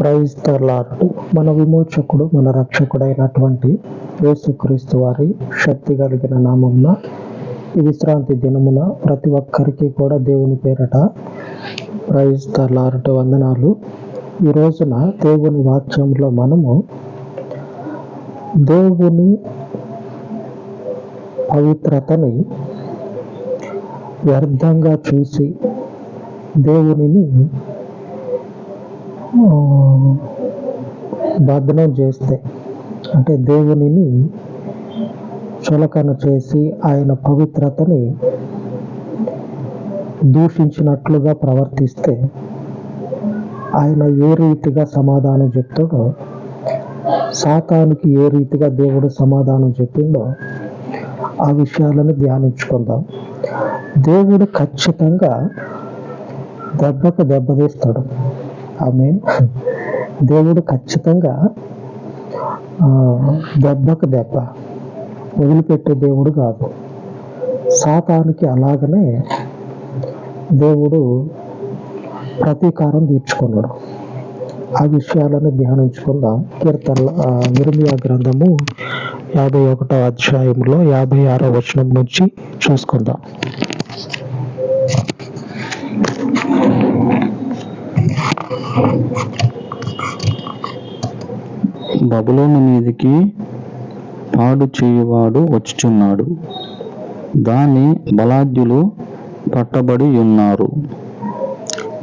Praise the lord మన విమోచకుడు మన రక్షకుడైనటువంటి యేసుక్రీస్తు వారి శక్తి కలిగిన నామమున ఈ విశ్రాంతి దినమున ప్రతి ఒక్కరికి కూడా దేవుని పేరట ప్రైజ్ ద లార్డ్. వందనాలు. ఈ రోజున దేవుని వాక్యంలో మనము దేవుని పవిత్రతని వ్యర్థంగా చూసి దేవునిని ఆ, చేస్తే అంటే దేవునిని చులకన చేసి ఆయన పవిత్రతని దూషించినట్లుగా ప్రవర్తిస్తే ఆయన ఏ రీతిగా సమాధానం చెప్తాడో సాతానికి ఏ రీతిగా దేవుడు సమాధానం చెప్పిండో ఆ విషయాలను ధ్యానించుకుందాం. దేవుడు ఖచ్చితంగా దెబ్బకు దెబ్బతీస్తాడు ఆమె దేవుడు ఖచ్చితంగా దెబ్బకు దెబ్బ వదిలిపెట్టే దేవుడు కాదు. సాతానికి అలాగనే దేవుడు ప్రతీకారం తీర్చుకున్నాడు. ఆ విషయాలను ధ్యానించుకుందాం. కీర్తన నిర్మియా గ్రంథము యాభై ఒకటో అధ్యాయంలో యాభై ఆరో వచనం నుంచి చూసుకుందాం. బబులోను మీదికి పాడు చేయువాడు వచ్చుచున్నాడు. దాని బలాద్యులు పట్టబడి ఉన్నారు.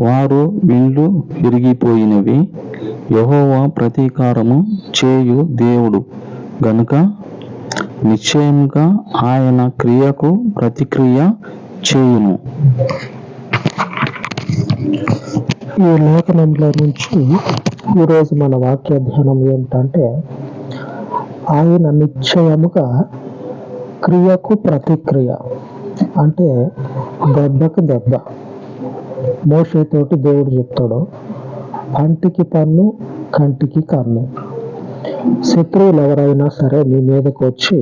వారు విండ్లు విరిగిపోయినవి. యహోవా ప్రతీకారము చేయు దేవుడు. గనుక నిశ్చయంగా ఆయన క్రియకు ప్రతిక్రియ చేయును ఈ లేఖనంలో నుంచి ఈరోజు మన వాక్య ధ్యానం ఏమిటంటే ఆయన నిశ్చయముగా క్రియకు ప్రతిక్రియ అంటే దెబ్బకు దెబ్బ. మోషేతోటి దేవుడు చెప్తాడు పంటికి పన్ను కంటికి కన్ను. శత్రువులు ఎవరైనా సరే మీ మీదకు వచ్చి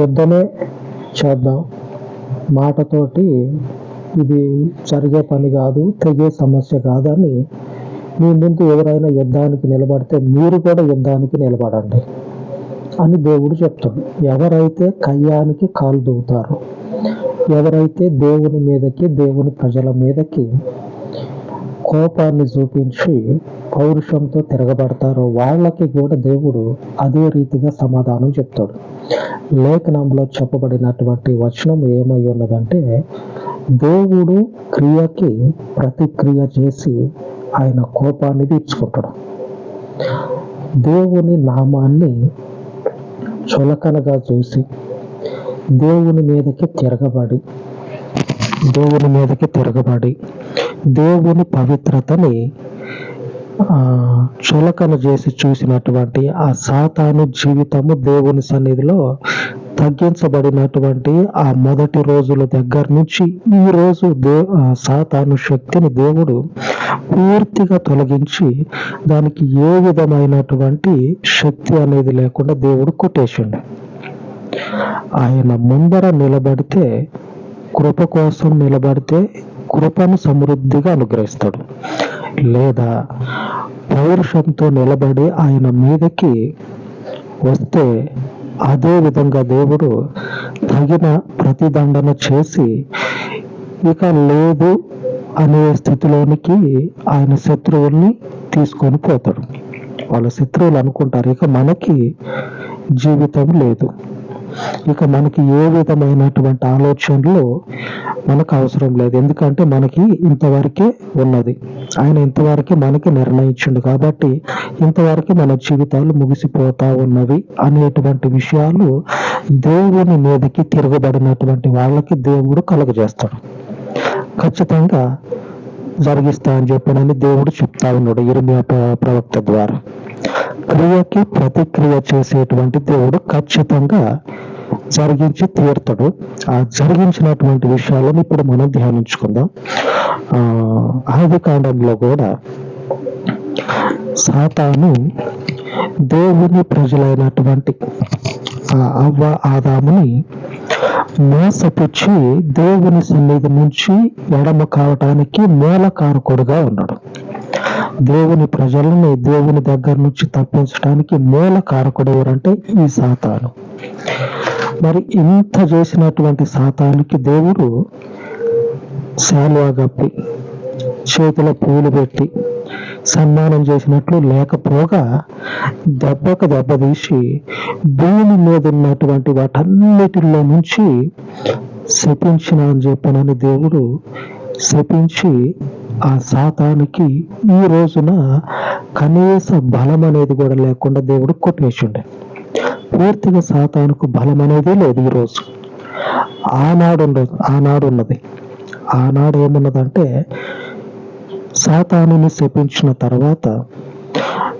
యుద్ధమే చేద్దాం. మాటతోటి ఇది జరిగే పని కాదు తెగే సమస్య కాదని మీ ముందు ఎవరైనా యుద్ధానికి నిలబడితే మీరు కూడా యుద్ధానికి నిలబడండి అని దేవుడు చెప్తాడు. ఎవరైతే కయ్యానికి కాలు దూతారో ఎవరైతే దేవుని మీదకి దేవుని ప్రజల మీదకి కోపాన్ని చూపించి పౌరుషంతో తిరగబడతారో వాళ్ళకి కూడా దేవుడు అదే రీతిగా సమాధానం చెప్తాడు. లేఖనంలో చెప్పబడినటువంటి వచనం ఏమై ఉన్నదంటే దేవుడు క్రియకి ప్రతిక్రియ చేసి ఆయన కోపాన్ని తీర్చుకుంటాడు. దేవుని నామాన్ని చులకనగా చూసి దేవుని మీదకి తిరగబడి దేవుని మీదకి తిరగబడి దేవుని పవిత్రతని చులకన చేసి చూసినటువంటి ఆ సాతాను జీవితము దేవుని సన్నిధిలో తగ్గించబడినటువంటి ఆ మొదటి రోజుల దగ్గర నుంచి ఈ రోజు దే ఆ సాతాను శక్తిని దేవుడు పూర్తిగా తొలగించి దానికి ఏ విధమైనటువంటి శక్తి అనేది లేకుండా దేవుడు కొట్టేసిండు. ఆయన ముందర నిలబడితే కృప కోసం నిలబడితే కృపను సమృద్ధిగా అనుగ్రహిస్తాడు. లేదా పౌరుషంతో నిలబడి ఆయన మీదకి వస్తే అదే విధంగా దేవుడు తగిన ప్రతిదండన చేసి ఇక లేదు అనే స్థితిలోనికి ఆయన శత్రువుల్ని తీసుకొని పోతాడు. వాళ్ళ శత్రువులు అనుకుంటారు ఇక మనకి జీవితం లేదు. ఇక మనకి ఏ విధమైనటువంటి ఆలోచనలు మనకు అవసరం లేదు. ఎందుకంటే మనకి ఇంతవరకే ఉన్నది. ఆయన ఇంతవరకే మనకి నిర్ణయించిండు కాబట్టి ఇంతవరకే మన జీవితాలు ముగిసిపోతా ఉన్నవి అనేటువంటి విషయాలు దేవుని మీదకి తిరగబడినటువంటి వాళ్ళకి దేవుడు కలుగజేస్తాడు. ఖచ్చితంగా జరిగిస్తా అని చెప్పనని దేవుడు చెప్తా ఉన్నాడు ఇరిమియా ప్రవక్త ద్వారా. క్రియకి ప్రతిక్రియ చేసేటువంటి దేవుడు ఖచ్చితంగా జరిగించి తీర్తడు. ఆ జరిగించినటువంటి విషయాలను ఇప్పుడు మనం ధ్యానించుకుందాం. ఆది కాండంలో కూడా సాతాను దేవుని ప్రజలైనటువంటి ఆ అవ్వ ఆదాముని మోసపుచ్చి దేవుని సన్నిధి నుంచి ఎడమ కావటానికి మూల కారకుడుగా ఉన్నాడు. దేవుని ప్రజలని దేవుని దగ్గర నుంచి తప్పించడానికి మూల కారకుడు ఎవరంటే ఈ సాతాను. మరి ఇంత చేసినటువంటి సాతానికి దేవుడు శాలువా గప్పి చేతిలో పూలు పెట్టి సన్మానం చేసినట్లు లేకపోగా దెబ్బకు దెబ్బ తీసి భూమి మీద ఉన్నటువంటి వాటన్నిటిలో నుంచి శపించిన అని చెప్పనని దేవుడు శపించి ఆ సాతానికి ఈ రోజున కనీస బలం అనేది కూడా లేకుండా దేవుడు కొట్టేసిండే పూర్తిగా సాతానుకు బలం అనేది లేదు ఈరోజు ఆనాడు ఆనాడు ఉన్నది. ఆనాడు ఏమున్నదంటే సాతానుని శపించిన తర్వాత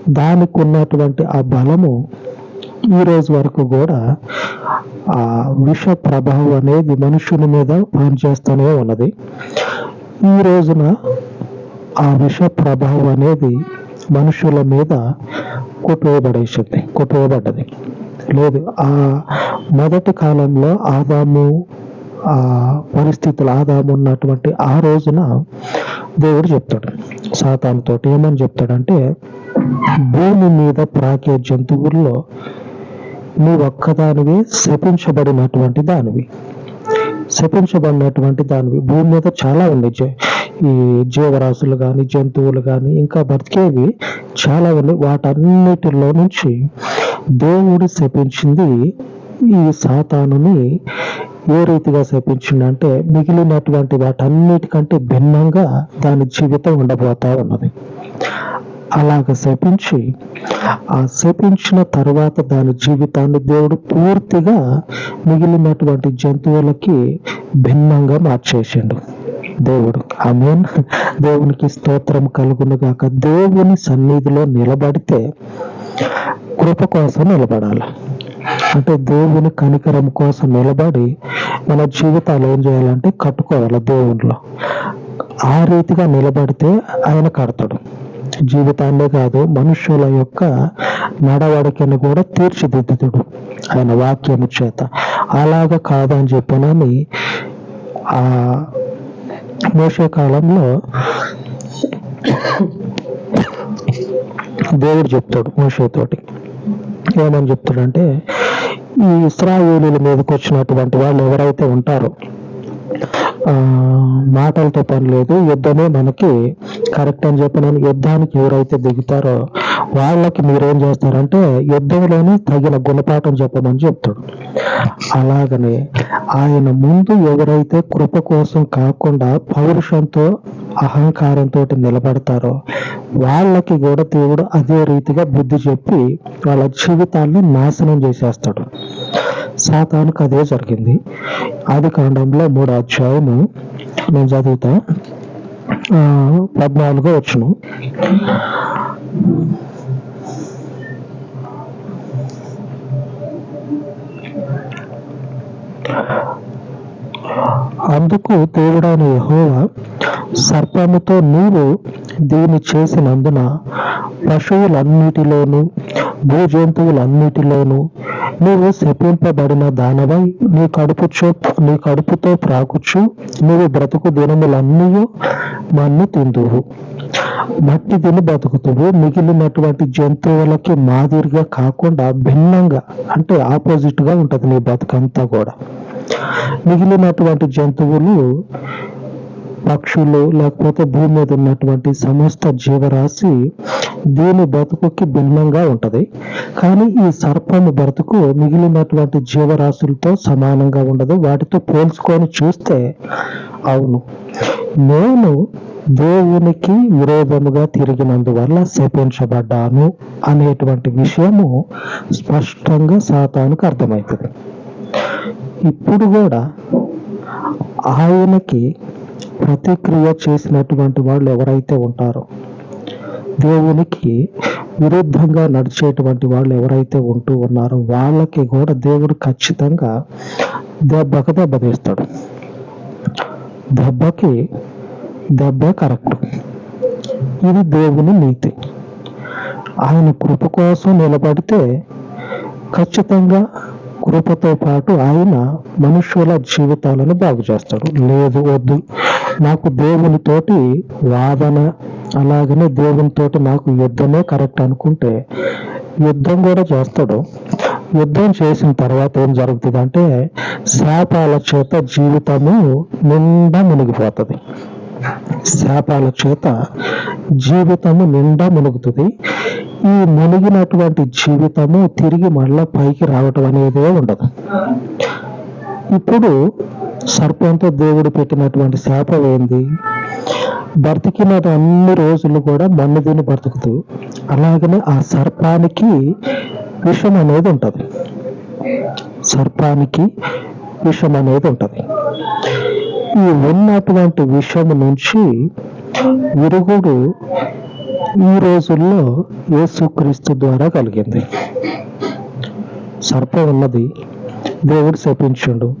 దానికి ఉన్నటువంటి ఆ బలము ఈ రోజు వరకు కూడా ఆ విష ప్రభావం అనేది మనుషుని మీద పనిచేస్తూనే ఉన్నది. ఈ రోజున ఆ విష ప్రభావం అనేది మనుషుల మీద కొట్టువేయబడేసింది కొట్టువేయబడ్డది లేదు ఆ మొదటి కాలంలో ఆదాము ఆ పరిస్థితులు ఆదాము ఉన్నటువంటి ఆ రోజున దేవుడు చెప్తాడు. సాతానుతోటి ఏమని చెప్తాడంటే భూమి మీద ప్రాకే జంతువుల్లో నువ్వు ఒక్కదానివి శపించబడినటువంటి దానివి. శపించబడినటువంటి దానివి. భూమి మీద చాలా ఉన్నాయి. ఈ జీవరాశులు కానీ జంతువులు కానీ ఇంకా బ్రతికేవి చాలా ఉన్నాయి వాటన్నిటిలో నుంచి దేవుడు శపించింది ఈ సాతానుని ఏ రీతిగా శపించిందంటే మిగిలినటువంటి వాటన్నిటికంటే భిన్నంగా దాని జీవితం ఉండబోతా ఉన్నది. అలాగ శపించి ఆ శపించిన తర్వాత దాని జీవితాన్ని దేవుడు పూర్తిగా మిగిలినటువంటి జంతువులకి భిన్నంగా మార్చేసిండు. దేవుడు. ఆమెన్. దేవునికి స్తోత్రం కలుగును గాక. దేవుని సన్నిధిలో నిలబడితే కృప కోసం నిలబడాలి. అంటే దేవుని కనికరం కోసం నిలబడి మన జీవితాలు ఏం చేయాలంటే కట్టుకోవాలి దేవునిలో. ఆ రీతిగా నిలబడితే ఆయన కడతాడు. జీవితాన్నే కాదు మనుషుల యొక్క నడవడికను కూడా తీర్చిదిద్దుతుడు ఆయన వాక్యము చేత. అలాగ కాదని చెప్పనని ఆ మోసే కాలంలో దేవుడు చెప్తాడు మోషేతోటి. ఏమని చెప్తాడంటే ఈ ఇస్రాయేలీల మీదకి వచ్చినటువంటి వాళ్ళు ఎవరైతే ఉంటారో మాటలతో పని లేదు. యుద్ధమే మనకి కరెక్ట్ అని చెప్పి నేను యుద్ధానికి ఎవరైతే దిగుతారో వాళ్ళకి మీరేం చేస్తారంటే యుద్ధంలోనే తగిన గుణపాఠం చెప్పమని చెప్తాడు. అలాగనే ఆయన ముందు ఎవరైతే కృప కోసం కాకుండా పౌరుషంతో అహంకారంతో నిలబడతారో వాళ్ళకి కూడా దేవుడు అదే రీతిగా బుద్ధి చెప్పి వాళ్ళ జీవితాన్ని నాశనం చేసేస్తాడు. సాతానికి అదే జరిగింది. ఆది కాండంలో మూడు అధ్యాయము నేను చదువుతా. పద్నాలుగో వచ్చును అందుకు దేవుడైన యహోవా సర్పముతో నీవు దీన్ని చేసినందున పశువులన్నిటిలోను భూజంతువులన్నిటిలోను నీవు శపింపబడిన దానవై నీ కడుపు చో నీ కడుపుతో ప్రాకుచ్చు నీవు బ్రతుకు దినములన్నీ మన్ను తిందువు. మట్టి తిని బతుకుతువు మిగిలినటువంటి జంతువులకి మాదిరిగా కాకుండా భిన్నంగా అంటే ఆపోజిట్గా ఉంటది నీ బతుకంతా కూడా. మిగిలినటువంటి జంతువులు పక్షులు లేకపోతే భూమి మీద ఉన్నటువంటి సమస్త జీవరాశి దీని బ్రతుకుకి భిన్నంగా ఉంటది. కానీ ఈ సర్పము బ్రతుకు మిగిలినటువంటి జీవరాశులతో సమానంగా ఉండదు. వాటితో పోల్చుకొని చూస్తే అవును. నేను దేవునికి విరోధముగా తిరిగినందువల్ల శపించబడ్డాను అనేటువంటి విషయము స్పష్టంగా సాతానికి అర్థమవుతుంది. ఇప్పుడు కూడా ఆయనకి ప్రతిక్రియ చేసినటువంటి వాళ్ళు ఎవరైతే ఉంటారో దేవునికి విరుద్ధంగా నడిచేటువంటి వాళ్ళు ఎవరైతే ఉంటూ ఉన్నారో వాళ్ళకి కూడా దేవుడు ఖచ్చితంగా దెబ్బకు దెబ్బ తీస్తాడు దెబ్బకి దెబ్బ కరెక్ట్. ఇది దేవుని నీతి. ఆయన కృప కోసం నిలబడితే ఖచ్చితంగా కృపతో పాటు ఆయన మనుషుల జీవితాలను బాగు చేస్తాడు. లేదు వద్దు. నాకు దేవునితోటి వాదన అలాగనే దేవునితోటి నాకు యుద్ధమే కరెక్ట్ అనుకుంటే యుద్ధం కూడా చేస్తాడు. యుద్ధం చేసిన తర్వాత ఏం జరుగుతుంది అంటే శాపాల చేత జీవితము నిండా మునిగిపోతుంది. శాపాల చేత జీవితము నిండా మునుగుతుంది. ఈ మునిగినటువంటి జీవితము తిరిగి మళ్ళా పైకి రావటం అనేదే ఉండదు. ఇప్పుడు సర్పంతో దేవుడు పెట్టినటువంటి శాపం ఏంది? బ్రతికిన అన్ని రోజులు కూడా మన్ను తిని బ్రతుకుతూ అలాగనే ఆ సర్పానికి విషం అనేది ఉంటది. సర్పానికి విషం అనేది ఉంటది. ఈ ఉన్నటువంటి విషయం నుంచి విరుగుడు ఈ రోజుల్లో యేసుక్రీస్తు ద్వారా కలిగింది. సర్పం ఉన్నది. దేవుడు శపించిండు.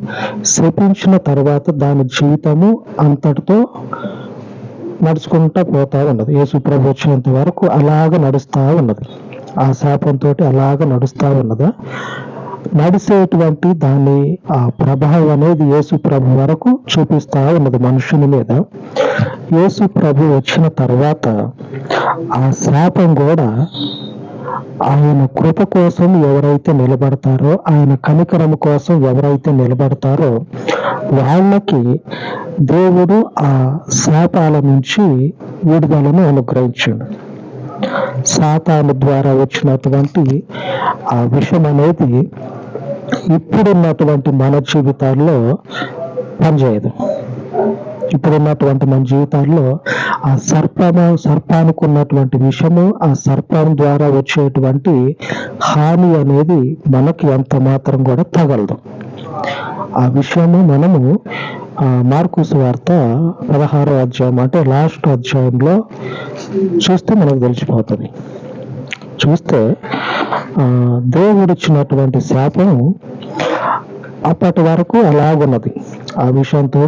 శపించిన తర్వాత దాని జీవితము అంతటితో నడుచుకుంటా పోతా ఉన్నది. యేసు ప్రభు వచ్చినంత వరకు అలాగ నడుస్తూ ఉన్నది. ఆ శాపంతో అలాగ నడుస్తూ ఉన్నదా? నడిచేటువంటి దాని ఆ ప్రభావం అనేది యేసు ప్రభు వరకు చూపిస్తా ఉన్నది మనుషుని మీద. యేసు ప్రభు వచ్చిన తర్వాత ఆ శాపం కూడా ఆయన కృప కోసం ఎవరైతే నిలబడతారో ఆయన కనికరం కోసం ఎవరైతే నిలబడతారో వాళ్ళకి దేవుడు ఆ శాపాల నుంచి విడుదలను అనుగ్రహించాడు. సాతాను ద్వారా వచ్చినటువంటి ఆ విషం అనేది ఇప్పుడున్నటువంటి మన జీవితాల్లో పనిచేయదు. ఇప్పుడున్నటువంటి మన జీవితాల్లో ఆ సర్పము సర్పానికి ఉన్నటువంటి విషము ఆ సర్పం ద్వారా వచ్చేటువంటి హాని అనేది మనకి ఎంత మాత్రం కూడా తగలదు. ఆ విషయము మనము ఆ మార్కుసు వార్త పదహారో అధ్యాయం అంటే లాస్ట్ అధ్యాయంలో చూస్తే మనకు తెలిసిపోతుంది. చూస్తే దేవుడిచ్చినటువంటి శాపం అప్పటి వరకు అలాగున్నది. ఆ విషయంతో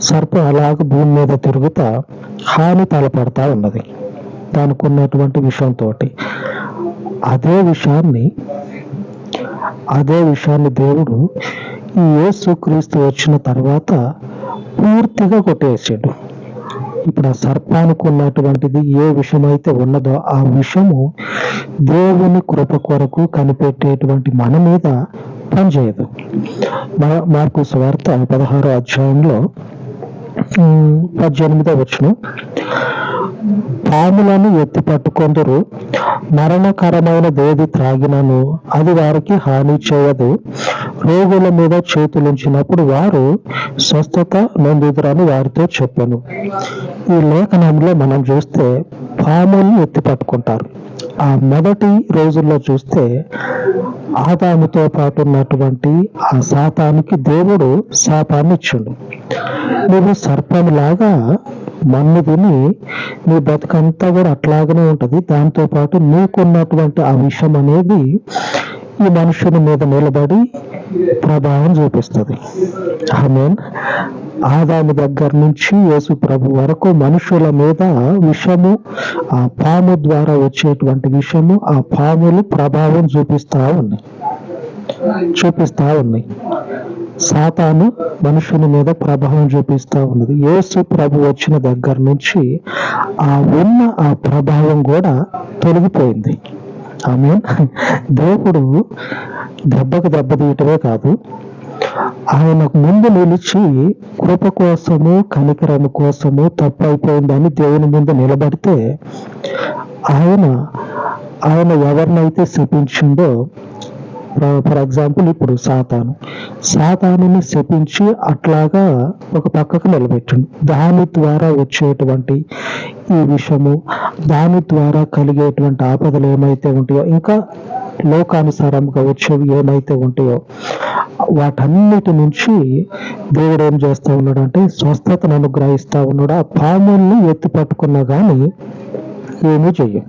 సర్పం అలాగ భూమి మీద తిరుగుతా హాని తలపడతా ఉన్నది. దానికి ఉన్నటువంటి విషయంతో అదే విషయాన్ని అదే విషయాన్ని దేవుడు ఈ క్రీస్తు వచ్చిన తర్వాత పూర్తిగా కొట్టేసాడు. ఇప్పుడు ఆ సర్పానికి ఉన్నటువంటిది ఏ విషయం అయితే ఉన్నదో ఆ విషము దేవుని కృప కొరకు కనిపెట్టేటువంటి మన మీద పనిచేయదు. మా- మార్కు స్వార్త పదహారో అధ్యాయంలో పద్దెనిమిదో వచ్చును పాములను ఎత్తి పట్టుకొందరు. మరణకరమైన దేది త్రాగినను అది వారికి హాని చేయదు. రోగుల మీద చేతులుంచినప్పుడు వారు స్వస్థత నొందుదురని వారితో చెప్పాను. ఈ లేఖనంలో మనం చూస్తే పాముల్ని ఎత్తి పట్టుకుంటారు. ఆ మొదటి రోజుల్లో చూస్తే ఆదాముతో పాటు ఉన్నటువంటి ఆ శాతానికి దేవుడు శాపాన్ని ఇచ్చిండు నువ్వు సర్పంలాగా మన్ను తిని నీ బతుకంతా కూడా అట్లాగనే ఉంటుంది. దాంతో పాటు నీకున్నటువంటి ఆ విషయం అనేది ఈ మనుషుని మీద నిలబడి ప్రభావం చూపిస్తుంది. ఆమెన్. ఆదాము దగ్గర నుంచి యేసు ప్రభు వరకు మనుషుల మీద విషము ఆ పాము ద్వారా వచ్చేటువంటి విషము ఆ పాములు ప్రభావం చూపిస్తా ఉన్నాయి. చూపిస్తా ఉన్నాయి. సాతాను మనుషుని మీద ప్రభావం చూపిస్తా ఉన్నది. యేసు ప్రభు వచ్చిన దగ్గర నుంచి ఆ ఉన్న ఆ ప్రభావం కూడా తొలగిపోయింది. ఆమె దేవుడు దెబ్బకు దెబ్బ తీయటమే కాదు ఆయనకు ముందు నిలిచి కృప కోసము కనికరం కోసము తప్పు అయిపోయిందని దేవుని ముందు నిలబడితే ఆయన ఆయన ఎవరినైతే శపించిండో ఫర్ ఎగ్జాంపుల్ ఇప్పుడు సాతాను. సాతానుని శపించి అట్లాగా ఒక పక్కకు నిలబెట్టండి. దాని ద్వారా వచ్చేటువంటి ఈ విషము దాని ద్వారా కలిగేటువంటి ఆపదలు ఏమైతే ఉంటాయో ఇంకా లోకానుసారంగా వచ్చేవి ఏమైతే ఉంటాయో వాటన్నిటి నుంచి దేవుడు ఏం చేస్తూ ఉన్నాడు అంటే స్వస్థతను అనుగ్రహిస్తూ ఉన్నాడు. ఆ పాముల్ని ఎత్తి పట్టుకున్నా కానీ ఏమీ చెయ్యం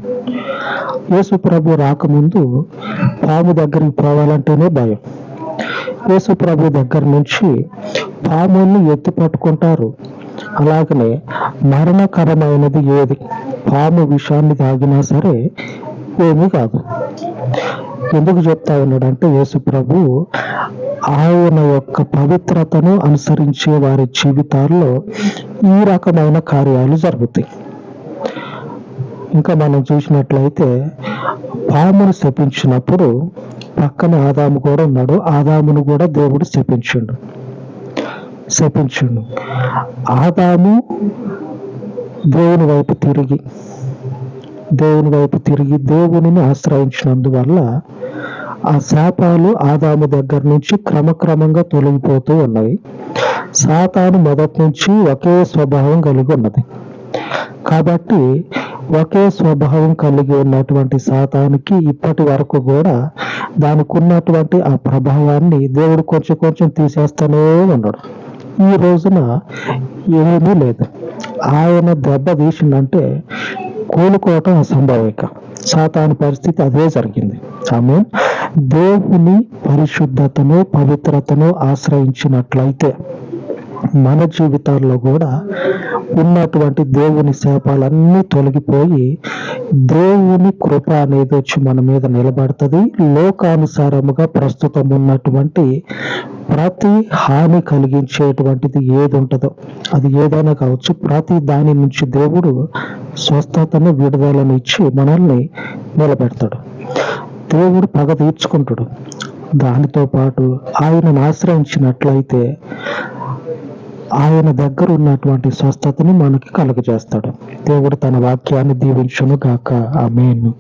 యేసు ప్రభు రాకముందు పాము దగ్గరికి పోవాలంటేనే భయం. యేసు ప్రభు దగ్గర నుంచి పాముల్ని ఎత్తి పట్టుకుంటారు. అలాగనే మరణకరమైనది ఏది? పాము విషాన్ని తాగినా సరే ఏమీ కాదు. ఎందుకు చెప్తా ఉన్నాడంటే యేసు ప్రభు ఆయన యొక్క పవిత్రతను అనుసరించే వారి జీవితాల్లో ఈ రకమైన కార్యాలు జరుగుతాయి. ఇంకా మనం చూసినట్లయితే పామును శపించినప్పుడు పక్కన ఆదాము కూడా ఉన్నాడు. ఆదామును కూడా దేవుడు శపించిండు. శపించిండు. ఆదాము దేవుని వైపు తిరిగి దేవుని వైపు తిరిగి దేవునిని ఆశ్రయించినందువల్ల ఆ శాపాలు ఆదాము దగ్గర నుంచి క్రమక్రమంగా తొలగిపోతూ ఉన్నవి. సాతాను మొదటి నుంచి ఒకే స్వభావం కలిగి ఉన్నది. కాబట్టి ఒకే స్వభావం కలిగి ఉన్నటువంటి సాతానికి ఇప్పటి వరకు కూడా దానికి ఉన్నటువంటి ఆ ప్రభావాన్ని దేవుడు కొంచెం కొంచెం తీసేస్తూనే ఉన్నాడు. ఈ రోజున ఏమీ లేదు. ఆయన దెబ్బ తీసిందంటే కోలుకోవటం అసంభవిక సాతాను పరిస్థితి అదే జరిగింది. ఆమె దేవుని పరిశుద్ధతను పవిత్రతను ఆశ్రయించినట్లయితే మన జీవితాల్లో కూడా ఉన్నటువంటి దేవుని శాపాలన్నీ తొలగిపోయి దేవుని కృప అనేది వచ్చి మన మీద నిలబడుతుంది. లోకానుసారముగా ప్రస్తుతం ఉన్నటువంటి ప్రతి హాని కలిగించేటువంటిది ఏది ఉంటుందో అది ఏదైనా కావచ్చు ప్రతి దాని నుంచి దేవుడు స్వస్థతను విడుదలను ఇచ్చి మనల్ని నిలబెడతాడు. దేవుడు పగ తీర్చుకుంటాడు. దానితో పాటు ఆయనను ఆశ్రయించినట్లయితే ఆయన దగ్గర ఉన్నటువంటి స్వస్థతని మనకి కలుగజేస్తాడు. దేవుడు తన వాక్యాన్ని దీవించును గాక ఆమేన్.